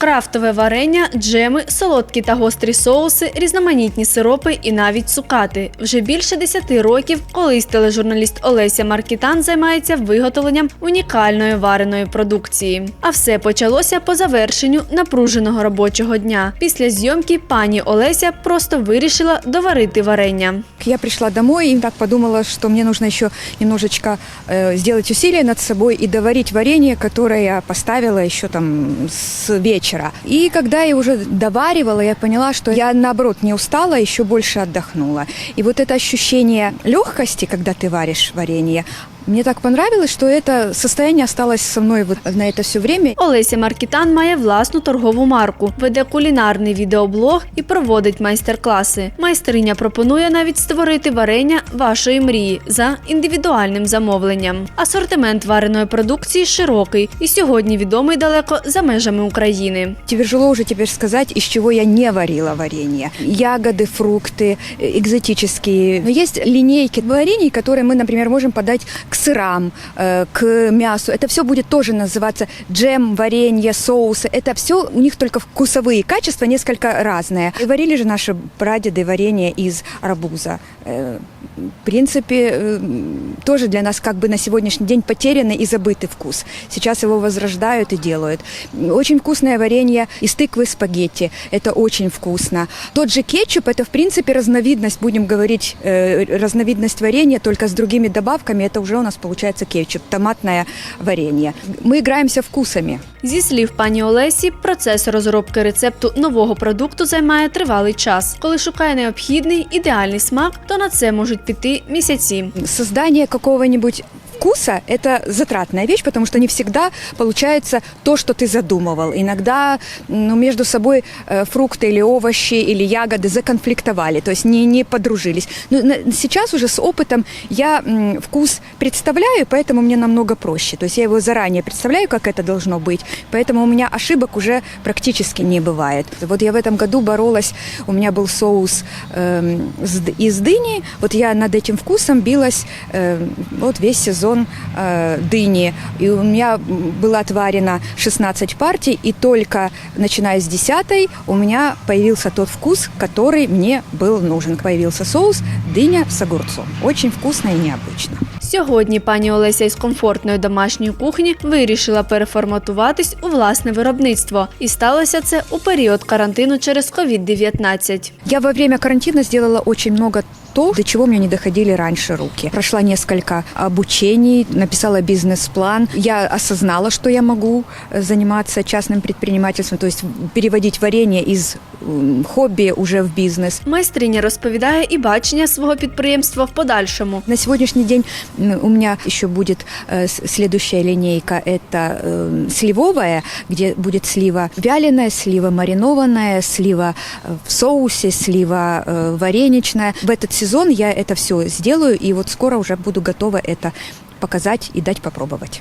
Крафтове варення, джеми, солодкі та гострі соуси, різноманітні сиропи і навіть цукати. Вже більше 10 років колись тележурналіст Олеся Маркітан займається виготовленням унікальної вареної продукції. А все почалося по завершенню напруженого робочого дня. Після зйомки пані Олеся просто вирішила доварити варення. Я пришла домой и так подумала, что мне нужно еще немножечко э, сделать усилия над собой и доварить варенье, которое я поставила еще там с вечера. И когда я уже доваривала, я поняла, что я наоборот не устала, еще больше отдохнула. И вот это ощущение легкости, когда ты варишь варенье, мне так понравилось, что это состояние осталось со мной вот на это все время. Олеся Маркітан має власну торгову марку, веде кулінарний відеоблог і проводить майстер-класи. Майстриня пропонує навіть створити варення вашої мрії за індивідуальним замовленням. Асортимент вареної продукції широкий і сьогодні відомий далеко за межами України. Тяжело уже теперь сказать, из чего я не варила варенье. Ягоды, фрукты, э, экзотические. Но есть линейки варений, которые мы, например, можем подать к сырам, э, к мясу. Это все будет тоже называться джем, варенье, соусы. Это все у них только вкусовые качества несколько разные. И варили же наши прадеды варенье из арбуза. Э, В принципе, э, тоже для нас как бы на сегодняшний день потерянный и забытый вкус. Сейчас его возрождают и делают. Очень вкусное варенье из тыквы спагетти. Это очень вкусно. Тот же кетчуп – это, в принципе, разновидность, будем говорить, разновидность варенья, только с другими добавками. Это уже у нас получается кетчуп, томатное варенье. Мы играемся вкусами. Зі слів пані Олесі, процес розробки рецепту нового продукту займає тривалий час. Коли шукає необхідний ідеальний смак, то на це можуть піти місяці. Создание какого-нибудь вкуса – это затратная вещь, потому что не всегда получается то, что ты задумывал. Иногда ну, между собой э, фрукты или овощи или ягоды законфликтовали, то есть не, не подружились. Но на- сейчас уже с опытом я вкус представляю, поэтому мне намного проще. То есть я его заранее представляю, как это должно быть, поэтому у меня ошибок уже практически не бывает. Вот я в этом году боролась, у меня был соус д- из дыни, вот я над этим вкусом билась э, вот весь сезон э, дыни. И у меня м, было отварено 16 партий, и только начиная с 10 у меня появился тот вкус, который мне был нужен. Появился соус дыня с огурцом. Очень вкусно и необычно. Сьогодні пані Олеся із комфортної домашньої кухні вирішила переформатуватись у власне виробництво, і сталося це у період карантину через COVID-19. Я во время карантина сделала очень много то, до чего мне не доходили раньше руки. Прошла несколько обучений, написала бизнес-план. Я осознала, что я могу э, заниматься частным предпринимательством, то есть переводить варенье из м, хобби уже в бизнес. Майстриня розповідає і бачення свого підприємства в подальшому. На сегодняшний день м, у меня еще будет э, с- следующая линейка. Это э, сливовая, где будет слива вяленая, слива маринованная, слива э, в соусе, слива э, вареничная. В этот сезон я это все сделаю, и вот скоро уже буду готова это показать и дать попробовать.